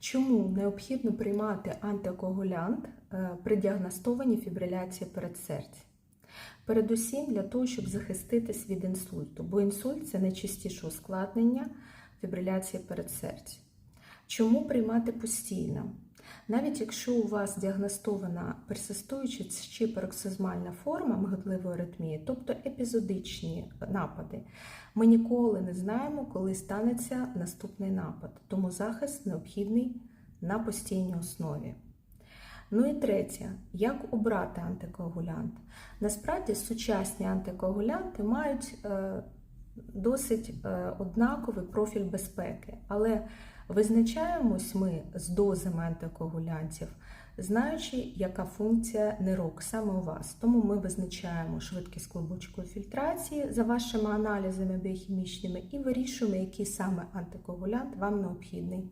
Чому необхідно приймати антикоагулянт е, при діагностованій фібриляції передсердя? Передусім для того, щоб захиститись від інсульту, бо інсульт це найчастіше ускладнення фібриляції передсердя. Чому приймати постійно? Навіть якщо у вас діагностована персистуюча чи пароксизмальна форма миготливої аритмії, тобто епізодичні напади, ми ніколи не знаємо, коли станеться наступний напад, тому захист необхідний на постійній основі. Ну і третє, як обрати антикоагулянт? Насправді сучасні антикоагулянти мають е, досить е, однаковий профіль безпеки, але визначаємось ми з дозами антикоагулянтів, знаючи, яка функція нирок саме у вас. Тому ми визначаємо швидкість клубочкової фільтрації за вашими аналізами біохімічними і вирішуємо, який саме антикоагулянт вам необхідний.